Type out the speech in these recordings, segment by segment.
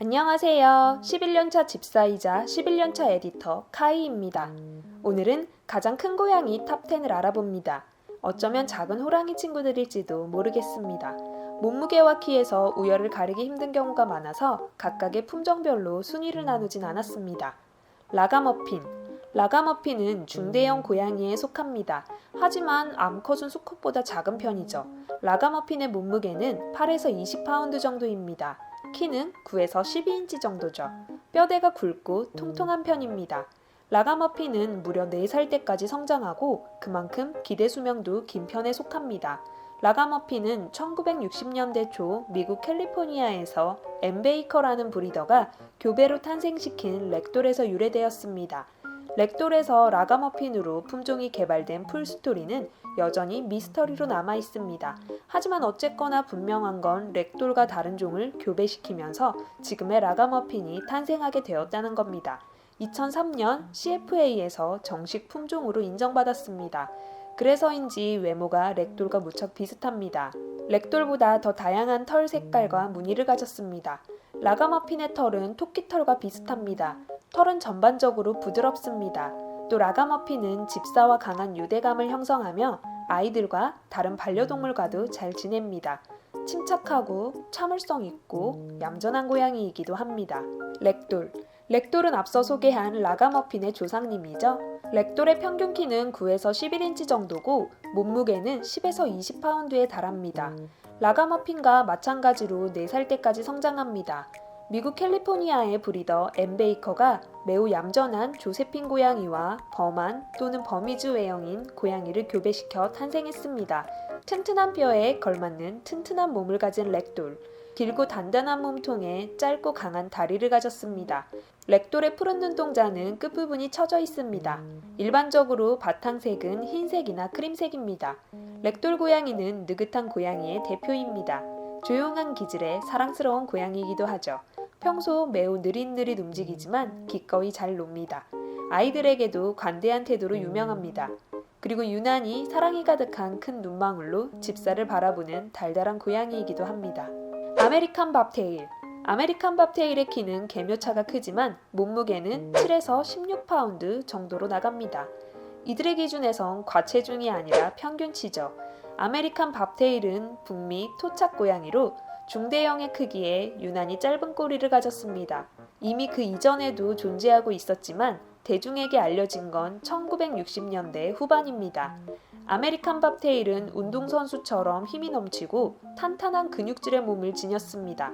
안녕하세요. 11년차 집사이자 11년차 에디터 카이입니다. 오늘은 가장 큰 고양이 탑10을 알아봅니다. 어쩌면 작은 호랑이 친구들일지도 모르겠습니다. 몸무게와 키에서 우열을 가리기 힘든 경우가 많아서 각각의 품종별로 순위를 나누진 않았습니다. 라가머핀. 라가머핀은 중대형 고양이에 속합니다. 하지만 암컷은 수컷보다 작은 편이죠. 라가머핀의 몸무게는 8에서 20파운드 정도입니다. 키는 9에서 12인치 정도죠. 뼈대가 굵고 통통한 편입니다. 라가머핀은 무려 4살 때까지 성장하고 그만큼 기대 수명도 긴 편에 속합니다. 라가머핀은 1960년대 초 미국 캘리포니아에서 엠베이커라는 브리더가 교배로 탄생시킨 렉돌에서 유래되었습니다. 렉돌에서 라가머핀으로 품종이 개발된 풀스토리는 여전히 미스터리로 남아 있습니다. 하지만 어쨌거나 분명한 건 렉돌과 다른 종을 교배시키면서 지금의 라가머핀이 탄생하게 되었다는 겁니다. 2003년 CFA에서 정식 품종으로 인정받았습니다. 그래서인지 외모가 렉돌과 무척 비슷합니다. 렉돌보다 더 다양한 털 색깔과 무늬를 가졌습니다. 라가머핀의 털은 토끼 털과 비슷합니다. 털은 전반적으로 부드럽습니다. 또 라가머핀은 집사와 강한 유대감을 형성하며 아이들과 다른 반려동물과도 잘 지냅니다. 침착하고 참을성 있고 얌전한 고양이이기도 합니다. 렉돌. 렉돌은 앞서 소개한 라가머핀의 조상님이죠. 렉돌의 평균 키는 9에서 11인치 정도고 몸무게는 10에서 20파운드에 달합니다. 라가머핀과 마찬가지로 4살 때까지 성장합니다. 미국 캘리포니아의 브리더 엠 베이커가 매우 얌전한 조세핀 고양이와 범한 또는 버미즈 외형인 고양이를 교배시켜 탄생했습니다. 튼튼한 뼈에 걸맞는 튼튼한 몸을 가진 렉돌. 길고 단단한 몸통에 짧고 강한 다리를 가졌습니다. 렉돌의 푸른 눈동자는 끝부분이 처져 있습니다. 일반적으로 바탕색은 흰색이나 크림색입니다. 렉돌 고양이는 느긋한 고양이의 대표입니다. 조용한 기질의 사랑스러운 고양이이기도 하죠. 평소 매우 느릿느릿 움직이지만 기꺼이 잘 놉니다. 아이들에게도 관대한 태도로 유명합니다. 그리고 유난히 사랑이 가득한 큰 눈망울로 집사를 바라보는 달달한 고양이이기도 합니다. 아메리칸 밥테일. 아메리칸 밥테일의 키는 개묘차가 크지만 몸무게는 7에서 16파운드 정도로 나갑니다. 이들의 기준에선 과체중이 아니라 평균치죠. 아메리칸 밥테일은 북미 토착 고양이로 중대형의 크기에 유난히 짧은 꼬리를 가졌습니다. 이미 그 이전에도 존재하고 있었지만 대중에게 알려진 건 1960년대 후반입니다. 아메리칸 밥테일은 운동선수처럼 힘이 넘치고 탄탄한 근육질의 몸을 지녔습니다.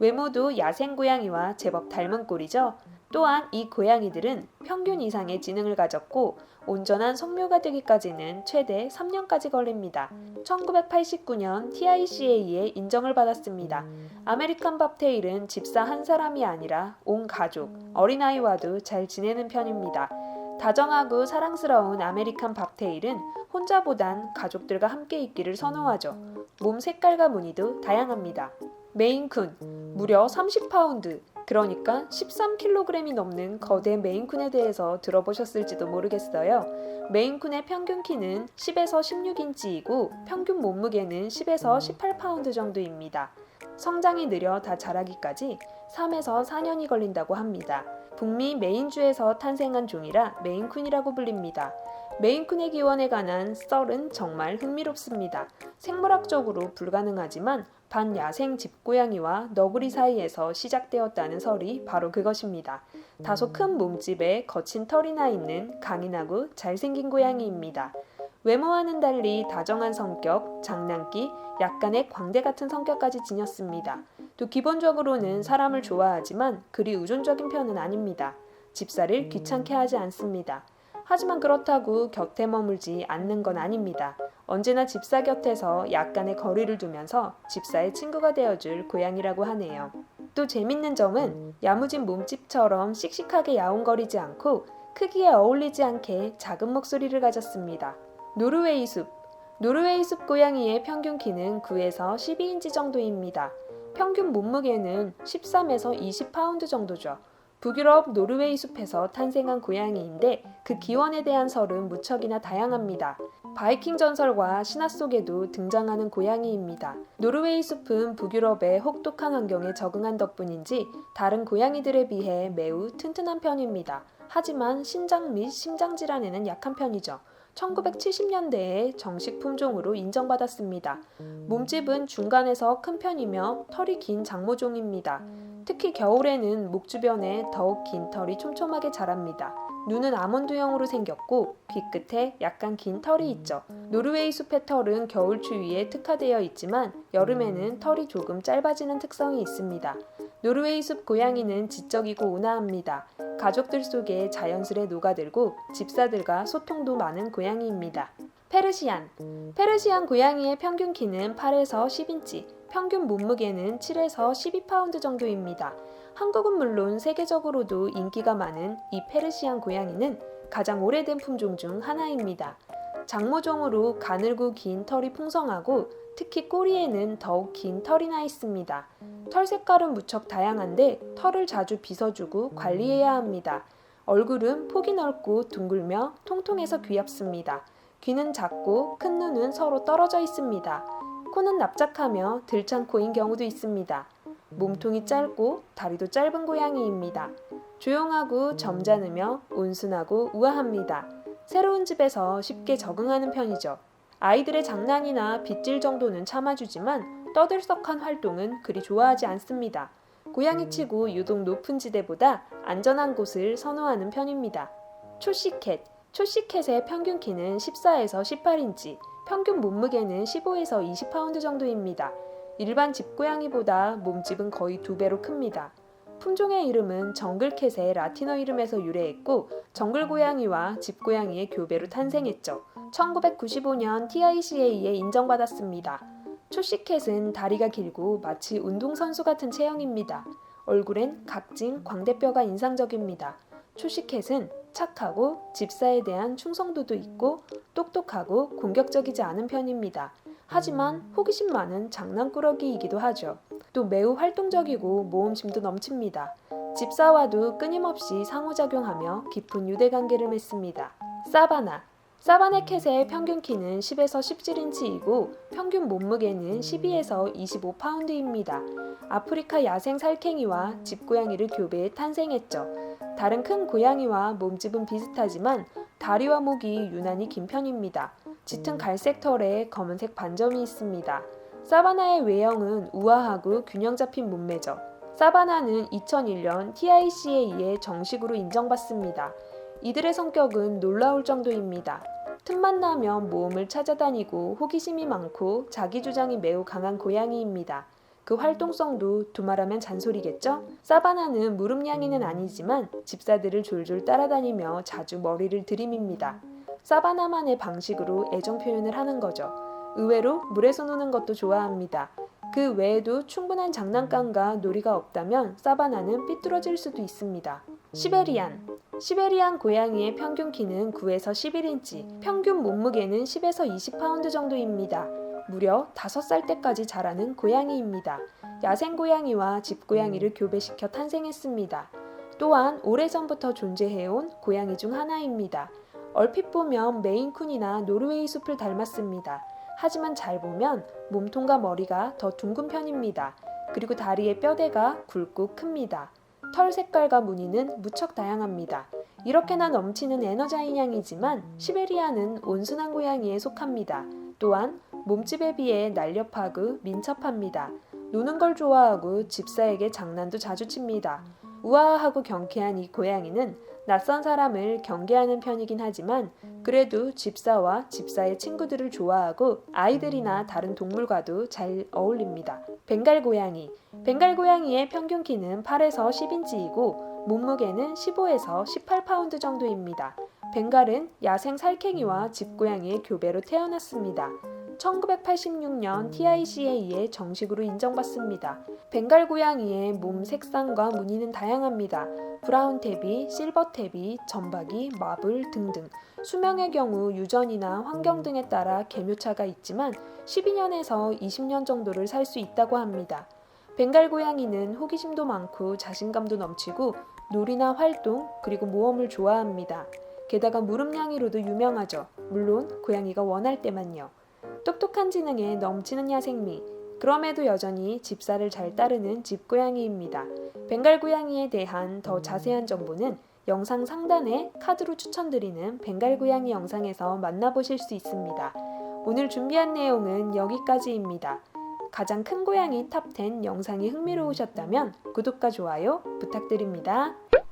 외모도 야생 고양이와 제법 닮은 꼴이죠. 또한 이 고양이들은 평균 이상의 지능을 가졌고 온전한 성묘가 되기까지는 최대 3년까지 걸립니다. 1989년 TICA에 인정을 받았습니다. 아메리칸 밥테일은 집사 한 사람이 아니라 온 가족, 어린아이와도 잘 지내는 편입니다. 다정하고 사랑스러운 아메리칸 밥테일은 혼자보단 가족들과 함께 있기를 선호하죠. 몸 색깔과 무늬도 다양합니다. 메인쿤, 무려 30파운드, 그러니까 13kg이 넘는 거대 메인쿤에 대해서 들어보셨을지도 모르겠어요. 메인쿤의 평균 키는 10에서 16인치이고 평균 몸무게는 10에서 18파운드 정도입니다. 성장이 느려 다 자라기까지 3에서 4년이 걸린다고 합니다. 북미 메인주에서 탄생한 종이라 메인쿤이라고 불립니다. 메인쿤의 기원에 관한 썰은 정말 흥미롭습니다. 생물학적으로 불가능하지만 반야생 집고양이와 너구리 사이에서 시작되었다는 설이 바로 그것입니다. 다소 큰 몸집에 거친 털이 나 있는 강인하고 잘생긴 고양이입니다. 외모와는 달리 다정한 성격, 장난기, 약간의 광대 같은 성격까지 지녔습니다. 또 기본적으로는 사람을 좋아하지만 그리 의존적인 편은 아닙니다. 집사를 귀찮게 하지 않습니다. 하지만 그렇다고 곁에 머물지 않는 건 아닙니다. 언제나 집사 곁에서 약간의 거리를 두면서 집사의 친구가 되어줄 고양이라고 하네요. 또 재밌는 점은 야무진 몸집처럼 씩씩하게 야옹거리지 않고 크기에 어울리지 않게 작은 목소리를 가졌습니다. 노르웨이 숲. 노르웨이 숲 고양이의 평균 키는 9에서 12인치 정도입니다. 평균 몸무게는 13에서 20파운드 정도죠. 북유럽 노르웨이 숲에서 탄생한 고양이인데 그 기원에 대한 설은 무척이나 다양합니다. 바이킹 전설과 신화 속에도 등장하는 고양이입니다. 노르웨이 숲은 북유럽의 혹독한 환경에 적응한 덕분인지 다른 고양이들에 비해 매우 튼튼한 편입니다. 하지만 신장 및 심장 질환에는 약한 편이죠. 1970년대에 정식 품종으로 인정받았습니다. 몸집은 중간에서 큰 편이며 털이 긴 장모종입니다. 특히 겨울에는 목 주변에 더욱 긴 털이 촘촘하게 자랍니다. 눈은 아몬드형으로 생겼고 귀 끝에 약간 긴 털이 있죠. 노르웨이 숲의 털은 겨울 추위에 특화되어 있지만 여름에는 털이 조금 짧아지는 특성이 있습니다. 노르웨이 숲 고양이는 지적이고 온화합니다. 가족들 속에 자연스레 녹아들고 집사들과 소통도 많은 고양이입니다. 페르시안. 페르시안 고양이의 평균 키는 8에서 10인치, 평균 몸무게는 7에서 12파운드 정도입니다. 한국은 물론 세계적으로도 인기가 많은 이 페르시안 고양이는 가장 오래된 품종 중 하나입니다. 장모종으로 가늘고 긴 털이 풍성하고 특히 꼬리에는 더욱 긴 털이 나 있습니다. 털 색깔은 무척 다양한데 털을 자주 빗어주고 관리해야 합니다. 얼굴은 폭이 넓고 둥글며 통통해서 귀엽습니다. 귀는 작고 큰 눈은 서로 떨어져 있습니다. 코는 납작하며 들창 코인 경우도 있습니다. 몸통이 짧고 다리도 짧은 고양이입니다. 조용하고 점잖으며 온순하고 우아합니다. 새로운 집에서 쉽게 적응하는 편이죠. 아이들의 장난이나 빗질 정도는 참아주지만 떠들썩한 활동은 그리 좋아하지 않습니다. 고양이치고 유독 높은 지대보다 안전한 곳을 선호하는 편입니다. 초시캣. 초시캣의 평균 키는 14에서 18인치, 평균 몸무게는 15에서 20파운드 정도입니다. 일반 집고양이보다 몸집은 거의 두 배로 큽니다. 품종의 이름은 정글캣의 라틴어 이름에서 유래했고 정글고양이와 집고양이의 교배로 탄생했죠. 1995년 TICA에 인정받았습니다. 초시캣은 다리가 길고 마치 운동선수 같은 체형입니다. 얼굴엔 각진 광대뼈가 인상적입니다. 초시캣은 착하고 집사에 대한 충성도도 있고 똑똑하고 공격적이지 않은 편입니다. 하지만 호기심 많은 장난꾸러기이기도 하죠. 또 매우 활동적이고 모험심도 넘칩니다. 집사와도 끊임없이 상호작용하며 깊은 유대관계를 맺습니다. 사바나 사바네 캣의 평균 키는 10에서 17인치이고 평균 몸무게는 12에서 25파운드입니다. 아프리카 야생 살쾡이와 집고양이를 교배해 탄생했죠. 다른 큰 고양이와 몸집은 비슷하지만 다리와 목이 유난히 긴 편입니다. 짙은 갈색 털에 검은색 반점이 있습니다. 사바나의 외형은 우아하고 균형 잡힌 몸매죠. 사바나는 2001년 TICA에 정식으로 인정받습니다. 이들의 성격은 놀라울 정도입니다. 틈만 나면 모험을 찾아다니고 호기심이 많고 자기 주장이 매우 강한 고양이입니다. 그 활동성도 두말하면 잔소리겠죠? 사바나는 무릎냥이는 아니지만 집사들을 졸졸 따라다니며 자주 머리를 들이밉니다. 사바나만의 방식으로 애정 표현을 하는 거죠. 의외로 물에서 노는 것도 좋아합니다. 그 외에도 충분한 장난감과 놀이가 없다면 사바나는 삐뚤어질 수도 있습니다. 시베리안 시베리안 고양이의 평균 키는 9에서 11인치, 평균 몸무게는 10에서 20파운드 정도입니다. 무려 5살 때까지 자라는 고양이입니다. 야생 고양이와 집 고양이를 교배시켜 탄생했습니다. 또한 오래전부터 존재해온 고양이 중 하나입니다. 얼핏 보면 메인쿤이나 노르웨이 숲을 닮았습니다. 하지만 잘 보면 몸통과 머리가 더 둥근 편입니다. 그리고 다리의 뼈대가 굵고 큽니다. 털 색깔과 무늬는 무척 다양합니다. 이렇게나 넘치는 에너자인 양이지만 시베리아는 온순한 고양이에 속합니다. 또한 몸집에 비해 날렵하고 민첩합니다. 노는 걸 좋아하고 집사에게 장난도 자주 칩니다. 우아하고 경쾌한 이 고양이는 낯선 사람을 경계하는 편이긴 하지만 그래도 집사와 집사의 친구들을 좋아하고 아이들이나 다른 동물과도 잘 어울립니다. 벵갈 고양이. 벵갈 고양이의 평균 키는 8에서 10인치이고 몸무게는 15에서 18파운드 정도입니다. 벵갈은 야생 살쾡이와 집고양이의 교배로 태어났습니다. 1986년 TICA에 정식으로 인정받습니다. 벵갈 고양이의 몸 색상과 무늬는 다양합니다. 브라운 탭이, 실버 탭이, 점박이, 마블 등등. 수명의 경우 유전이나 환경 등에 따라 개묘차가 있지만 12년에서 20년 정도를 살 수 있다고 합니다. 벵갈 고양이는 호기심도 많고 자신감도 넘치고 놀이나 활동 그리고 모험을 좋아합니다. 게다가 무릎냥이로도 유명하죠. 물론 고양이가 원할 때만요. 똑똑한 지능에 넘치는 야생미. 그럼에도 여전히 집사를 잘 따르는 집고양이입니다. 벵갈 고양이에 대한 더 자세한 정보는 영상 상단에 카드로 추천드리는 벵갈 고양이 영상에서 만나보실 수 있습니다. 오늘 준비한 내용은 여기까지입니다. 가장 큰 고양이 탑10 영상이 흥미로우셨다면 구독과 좋아요 부탁드립니다.